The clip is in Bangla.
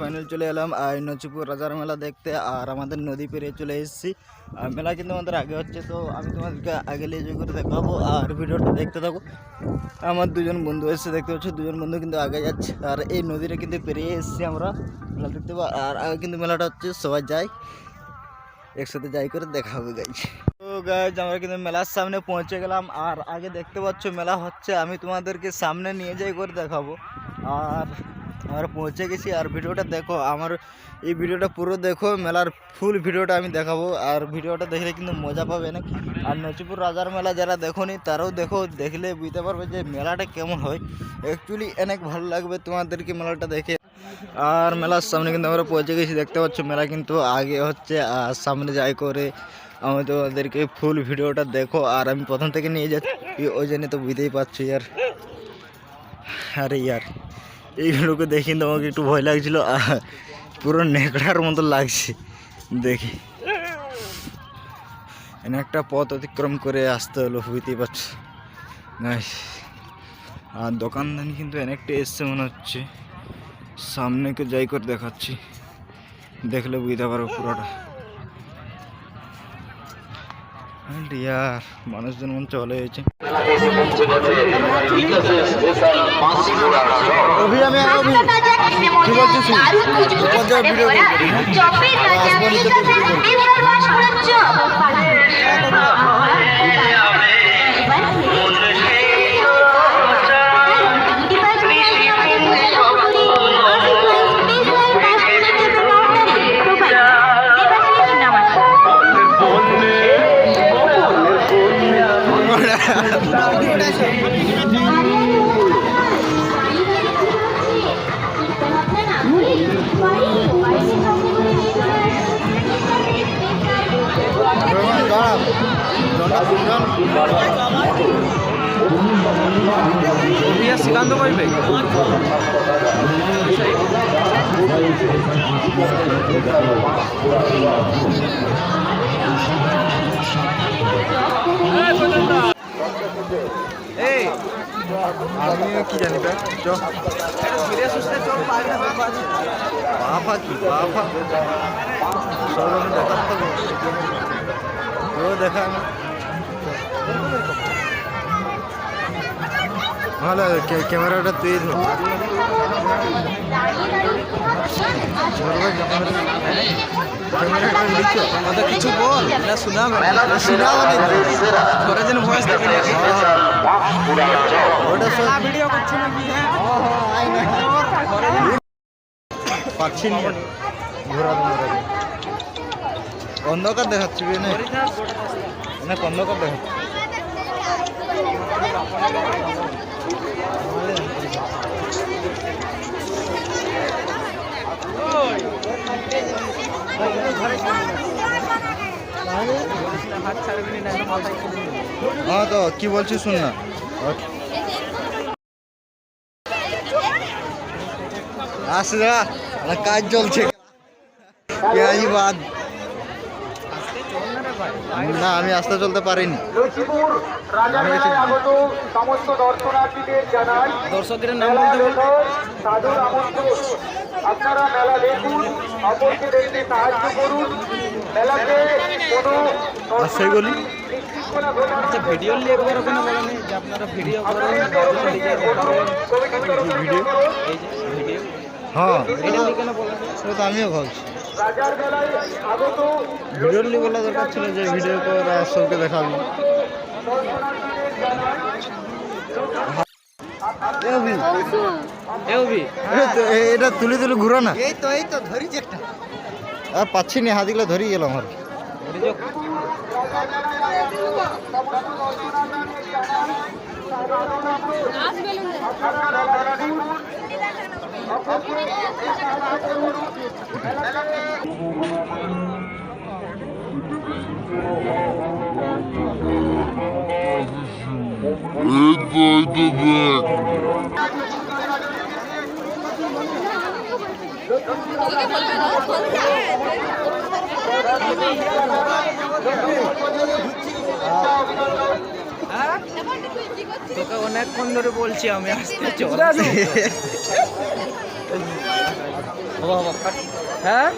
ফাইনাল চলে এলাম, আর নচিপুর রাজার মেলা দেখতে, আর আমাদের নদী পেরিয়ে চলে এসেছি। আর মেলা কিন্তু আমাদের আগে হচ্ছে, তো আমি তোমাদেরকে আগে যাই করে দেখাবো, আর ভিডিওটা দেখতে থাকো। আমার দুজন বন্ধু এসে দেখতে পাচ্ছ, দুজন বন্ধু কিন্তু আগে যাচ্ছে, আর এই নদীটা কিন্তু পেরিয়ে এসেছি আমরা, মেলা দেখতে পাবো। আর আগে কিন্তু মেলাটা হচ্ছে, সবাই যায়, একসাথে যাই করে দেখা হবে গাইজ তো গাইজ আমরা কিন্তু মেলার সামনে পৌঁছে গেলাম, আর আগে দেখতে পাচ্ছ, মেলা হচ্ছে, আমি তোমাদেরকে সামনে নিয়ে যাই করে দেখাবো। আর আমরা পৌঁছে গেছি। আর ভিডিওটা দেখো, আমার এই ভিডিওটা পুরো দেখো, মেলার ফুল ভিডিওটা আমি দেখাবো। আর ভিডিওটা দেখলে কিন্তু মজা পাবে না। আর নচিপুর রাজার মেলা যারা দেখোনি, তারাও দেখো, দেখলে বুঝতে পারবে যে মেলাটা কেমন হয়। অ্যাকচুয়ালি অনেক ভালো লাগবে তোমাদেরকে মেলাটা দেখে। আর মেলার সামনে কিন্তু আমরা পৌঁছে গেছি, দেখতে পাচ্ছ মেলা কিন্তু আগে হচ্ছে আর সামনে যাই করে আমি তোমাদেরকে ফুল ভিডিওটা দেখো। আর আমি প্রথম থেকে নিয়ে যাচ্ছি, ওই জন্য তো বুঝতেই পারছ, ইয়ার। আরে, ইয়ার। এইগুলোকে দেখি তো আমাকে একটু ভয় লাগছিল পুরো নেকড়ার মতো লাগছে। দেখি। এনে একটা পথ অতিক্রম করে আসতে হলো বুঝতেই পারছ আর দোকানদানি কিন্তু অনেকটা এসছে মনে হচ্ছে। সামনেকে যাই করে দেখাচ্ছি। দেখলে বুঝতে পারো পুরোটা। মানুষজন মন চলে অভি আমি অভি কি বলছিস পর্যায়ে ভিডিও শ্রীকান্ত পাইবে এই আমিও কি জানি বাবা কি বাফা সব আমি ভালো ক্যামেরাটা তুই ক্যামেরাটা কিছু বল না শোনাবে শোনাও সব ভিডিও করছি পাচ্ছি অন্ধকার দেখাচ্ছি অনেক অন্ধকার দেখাচ্ছি হাত ছাড়বি না মাথায় খুলে হ্যাঁ তো কি বলছিস শুন না। আসে কাজ চলছে। না আমি আসতে চলতে পারিনি। লক্ষ্মীপুর রাজা মেলায় আগত সমস্ত দর্শনার্থীদের জানাই। দর্শকদের নাম বলতে বল সাদর আমন্ত্রণ। আপনারা মেলা দেখুন অপরকে দেখতে সাহায্য করুন। মেলাতে কোনো আচ্ছা ভিডিও নিয়ে একবার ওখানে বলেন যে আপনারা ভিডিও করেন ভিডিও এই যে ভিডিও। হ্যাঁ। এটা লিখে না বলেন সেটা তো আমিও ভাবছি। ভিডিও নিয়ে বলা দরকার ছিল যে ভিডিও করে সবকে দেখাবি। এটা তুলি তুলি ঘুরো না। এই তো এই তো ধরিছি একটা আর পাচ্ছি না হাতগুলো ধরিয়ে গেলাম আর তোকে অনেকক্ষণ ধরে বলছি আমি আসতে চলে। হ্যাঁ?